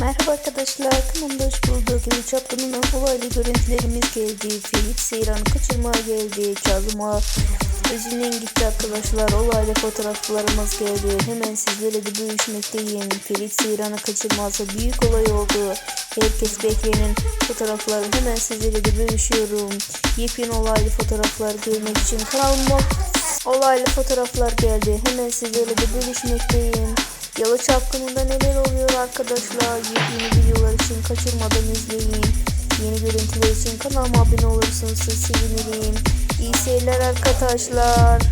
Merhaba arkadaşlar, kanalımda hoş bulduk. Yılı çapkınından olaylı görüntülerimiz geldi. Felix Seyran'ı kaçırmaya geldi. Kazıma özünden gitti arkadaşlar. Olaylı fotoğraflarımız geldi. Hemen sizlerle de bölüşmekteyim. Felix Seyran'ı kaçırması büyük olay oldu. Herkes bekleyen fotoğrafları hemen sizlerle de bölüşüyorum. Yepyeni olaylı fotoğraflar görmek için kanalıma olaylı fotoğraflar geldi. Hemen sizlerle de bölüşmekteyim. Yalı çapkınında neler oluyor arkadaşlar? Yeni videolar için kaçırmadan izleyin. Yeni görüntüler için kanalıma abone olursanız sevinirim. İyi seyirler arkadaşlar.